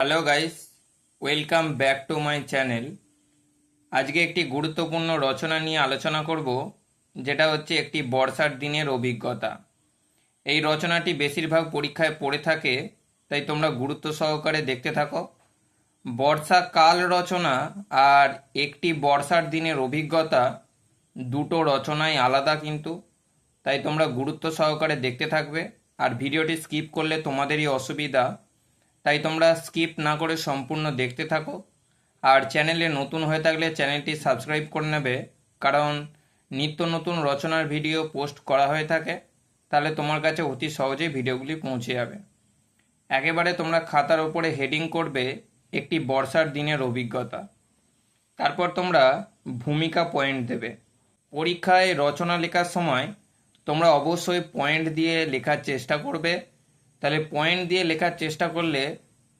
Hello guys welcome back to my channel আজকে একটি গুরুত্বপূর্ণ রচনা নিয়ে আলোচনা করব, যেটা হচ্ছে একটি বর্ষার দিনের অভিজ্ঞতা। এই রচনাটি বেশিরভাগ পরীক্ষায় পড়ে থাকে, তাই তোমরা গুরুত্ব সহকারে দেখতে থাকো। বর্ষাকাল রচনা আর একটি বর্ষার দিনের অভিজ্ঞতা দুটো রচনাই আলাদা কিন্তু, তাই তোমরা গুরুত্ব সহকারে দেখতে থাকবে। আর ভিডিওটি স্কিপ করলে তোমাদেরই অসুবিধা তাই তোমরা স্কিপ না করে সম্পূর্ণ দেখতে থাকো। আর চ্যানেলে নতুন হয়ে থাকলে চ্যানেলটি সাবস্ক্রাইব করে নেবে, কারণ নিত্য নতুন রচনার ভিডিও পোস্ট করা হয়ে থাকে, তাহলে তোমার কাছে অতি সহজেই ভিডিওগুলি পৌঁছে যাবে। একেবারে তোমরা খাতার ওপরে হেডিং করবে একটি বর্ষার দিনের অভিজ্ঞতা। তারপর তোমরা ভূমিকা পয়েন্ট দেবে। পরীক্ষায় রচনা লেখার সময় তোমরা অবশ্যই পয়েন্ট দিয়ে লেখার চেষ্টা করবে। তাহলে পয়েন্ট দিয়ে লেখার চেষ্টা করলে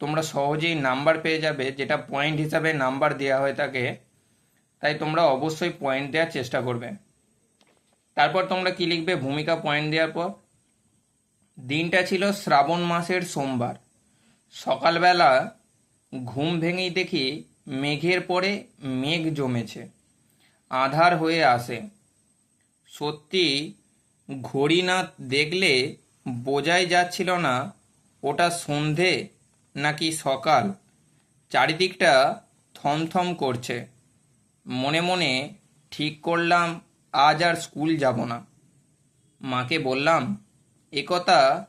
তোমরা সহজেই নাম্বার পেয়ে যাবে, যেটা পয়েন্ট হিসাবে নাম্বার দেওয়া হয়ে থাকে তাই তোমরা অবশ্যই পয়েন্ট দেওয়ার চেষ্টা করবে। তারপর তোমরা কি লিখবে? ভূমিকা পয়েন্ট দেওয়ার পর। দিনটা ছিল শ্রাবণ মাসের সোমবার। সকালবেলা ঘুম ভেঙেই দেখি মেঘের পরে মেঘ জমেছে, আধার হয়ে আসে। সত্যি ঘড়ি না দেখলে বোঝাই যাচ্ছিল না, ওটা সন্ধে নাকি সকাল। চারিদিকটা থমথম করছে। মনে মনে, ঠিক করলাম, আজ আর স্কুল যাব না। মাকে বললাম একথা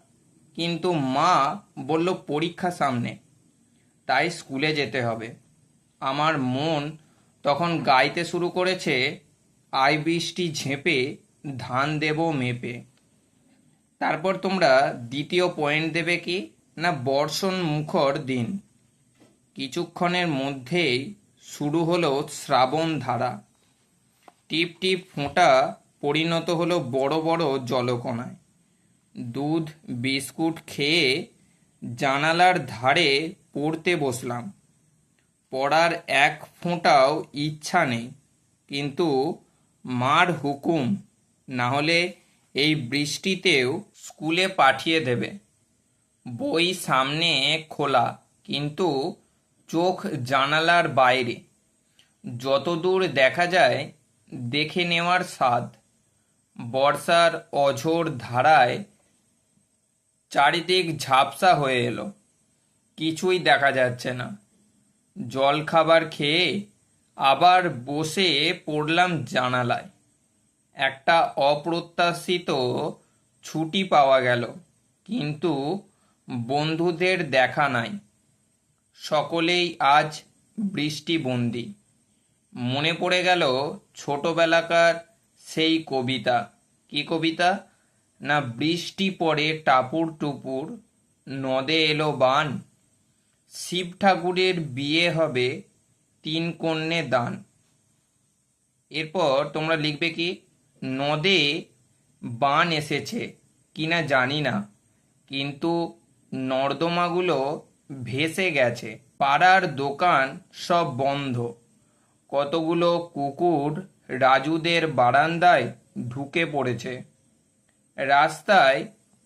কিন্তু মা বলল পরীক্ষা সামনে, তাই স্কুলে যেতে হবে। আমার মন তখন গাইতে শুরু করেছে আই বৃষ্টি ঝেঁপে ধান দেব মেপে। তারপর তোমরা দ্বিতীয় পয়েন্ট দেবে কি? না, বর্ষণ মুখর দিন। কিছুক্ষণের মধ্যেই শুরু হলো শ্রাবণ ধারা। টিপ টিপ ফোঁটা পরিণত হলো বড় বড় জলকণায়। দুধ, বিস্কুট খেয়ে জানালার ধারে পড়তে বসলাম। পড়ার এক ফোঁটাও ইচ্ছা নেই, কিন্তু মার হুকুম, না হলে এই বৃষ্টিতেও স্কুলে পাঠিয়ে দেবে। বই সামনে খোলা, কিন্তু চোখ জানালার বাইরে। যতদূর দেখা যায়, দেখে নেওয়ার স্বাদ। বর্ষার অঝোর ধারায় চারিদিক ঝাপসা হয়ে এলো। কিছুই দেখা যাচ্ছে না। জল খাবার খেয়ে আবার বসে পড়লাম জানালায়। একটা অপ্রত্যাশিত ছুটি পাওয়া গেল, কিন্তু বন্ধুদের দেখা নাই। সকলেই আজ বৃষ্টিবন্দি। মনে পড়ে গেল ছোটবেলাকার সেই কবিতা। কি কবিতা? না বৃষ্টি পড়ে টাপুর টুপুর, নদে এলো বান। শিব ঠাকুরের বিয়ে হবে তিন কন্যে দান। এরপর তোমরা লিখবে কি? নদে বান এসেছে কিনা জানি না, কিন্তু নর্দমাগুলো ভেসে গেছে। পাড়ার দোকান সব বন্ধ। কতগুলো কুকুর রাজুদের বারান্দায় ঢুকে পড়েছে। রাস্তায়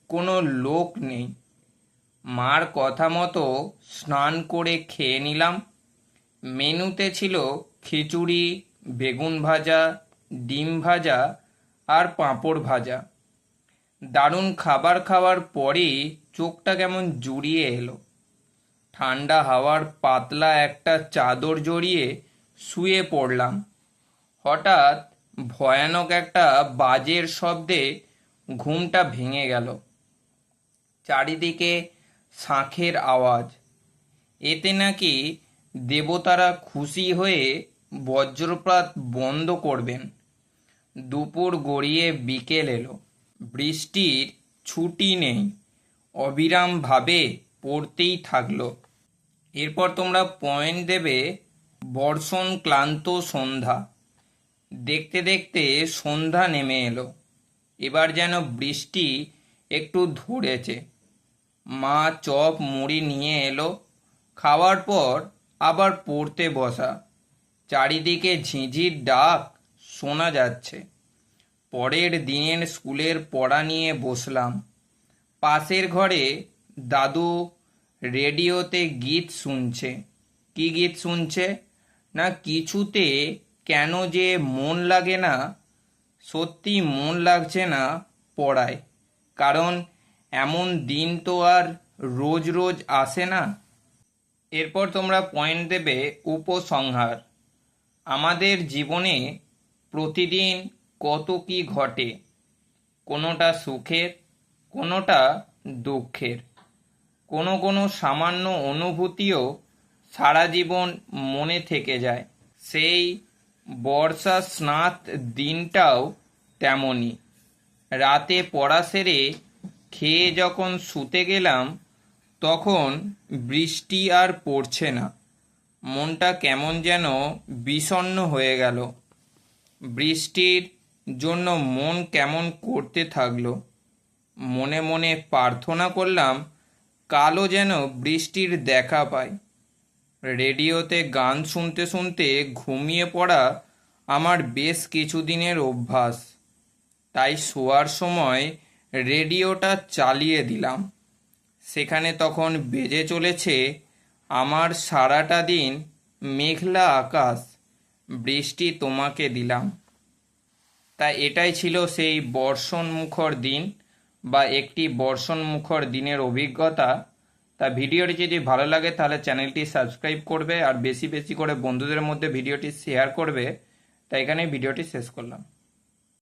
কোনো লোক নেই। মার কথা মতো স্নান করে খেয়ে নিলাম। মেনুতে ছিল খিচুড়ি, বেগুন ভাজা, ডিম ভাজা আর পাঁপড় ভাজা। দারুণ খাবার খাওয়ার পরেই চোখটা কেমন জুড়িয়ে এলো। ঠান্ডা হাওয়ার পাতলা একটা চাদর জড়িয়ে শুয়ে পড়লাম। হঠাৎ ভয়ানক একটা বাজের শব্দে ঘুমটা ভেঙে গেল। চারিদিকে শাঁখের আওয়াজ। এতে নাকি দেবতারা খুশি হয়ে বজ্রপাত বন্ধ করবেন। দুপুর গড়িয়ে বিকেল এলো। বৃষ্টির ছুটি নেই। অবিরামভাবে পড়তেই থাকল। এরপর তোমরা পয়েন্ট দেবে বর্ষণ ক্লান্ত সন্ধ্যা। দেখতে দেখতে সন্ধ্যা নেমে এলো। এবার যেন বৃষ্টি একটু ধরেছে। মা চপ মুড়ি নিয়ে এলো। খাওয়ার পর আবার পড়তে বসা। চারিদিকে ঝিঁঝির ডাক শোনা যাচ্ছে। পরের দিনের স্কুলের পড়া নিয়ে বসলাম। পাশের ঘরে দাদু রেডিওতে গীত শুনছে। কি গীত শুনছে? না কিছুতে কেন যে মন লাগে না, সত্যি মন লাগছে না পড়ায়। কারণ এমন দিন তো আর রোজ রোজ আসে না। এরপর তোমরা পয়েন্ট দেবে উপসংহার। আমাদের জীবনে প্রতিদিন কত কি ঘটে? কোনোটা সুখের, কোনোটা দুঃখের। কোনো কোনো সামান্য অনুভূতিও সারা জীবন মনে থেকে যায়। সেই বর্ষা স্নাত দিনটাও তেমনই। রাতে পড়া সেরে খেয়ে যখন শুতে গেলাম, তখন বৃষ্টি আর পড়ছে না। মনটা কেমন যেন বিষণ্ণ হয়ে গেল। বৃষ্টির জন্য মন কেমন করতে থাকল? মনে মনে প্রার্থনা করলাম কালো যেন বৃষ্টির দেখা পায়। রেডিওতে গান শুনতে শুনতে ঘুমিয়ে পড়া আমার বেশ কিছুদিনের অভ্যাস। তাই শোয়ার সময় রেডিওটা চালিয়ে দিলাম। সেখানে তখন বেজে চলেছে আমার সারাটা দিন মেঘলা আকাশ। বৃষ্টি তোমাকে দিলাম। তা এটাই ছিল সেই বর্ষণ মুখর দিন বা একটি বর্ষণ মুখর দিনের অভিজ্ঞতা। তা ভিডিওটি যদি ভালো লাগে তাহলে চ্যানেলটি সাবস্ক্রাইব করবে আর বেশি বেশি করে বন্ধুদের মধ্যে ভিডিওটি শেয়ার করবে। তাই এখানে ভিডিওটি শেষ করলাম।